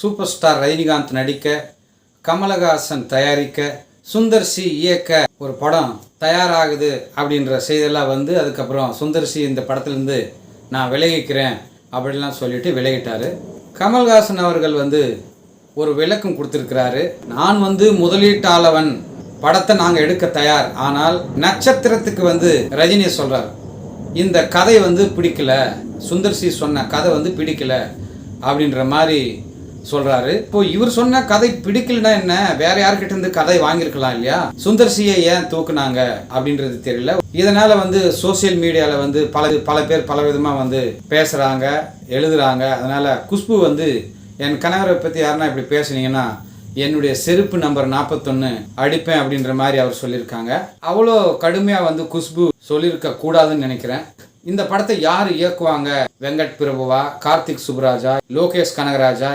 Super star Rajinikanth நடிக்க கமலஹாசன் தயாரிக்க Sundar C இயக்க ஒரு படம் தயாராகுது அப்படின்ற செய்தியெல்லாம் வந்து அதுக்கப்புறம் சுந்தர் சி இந்த படத்துலேருந்து நான் விலகிக்கிறேன் அப்படிலாம் சொல்லிட்டு விலகிட்டார். கமல்ஹாசன் அவர்கள் வந்து ஒரு விளக்கம் கொடுத்துருக்கிறாரு. நான் வந்து முதலீட்டாளவன் படத்தை நாங்கள் எடுக்க தயார். ஆனால் நட்சத்திரத்துக்கு வந்து ரஜினி சொல்கிறார் இந்த கதை வந்து பிடிக்கல சுந்தர் சி சொன்ன கதை வந்து பிடிக்கல அப்படின்ற மாதிரி சொல்றாரு. இப்போ இவர் சொன்ன கதை பிடிக்கலனா என்ன? வேற யார்கிட்ட இருந்து கதை வாங்கியிருக்கலாம் இல்லையா? சுந்தர்சியை ஏன் தூக்குனாங்க அப்படின்றது தெரியல. இதனால வந்து சோசியல் மீடியால வந்து பல பல பேர் பல விதமா வந்து பேசுறாங்க எழுதுறாங்க. அதனால குஷ்பு வந்து என் கணவரை பத்தி யாருன்னா இப்படி பேசுனீங்கன்னா என்னுடைய செருப்பு நம்பர் நாற்பத்தொன்னு அடிப்பேன் அப்படின்ற மாதிரி அவர் சொல்லியிருக்காங்க. அவ்வளோ கடுமையாக வந்து குஷ்பு சொல்லியிருக்க கூடாதுன்னு நினைக்கிறேன். இந்த படத்தை யார் இயக்குவாங்க? வெங்கட் பிரபுவா கார்த்திக் சுப்ராஜா லோகேஷ் கனகராஜா?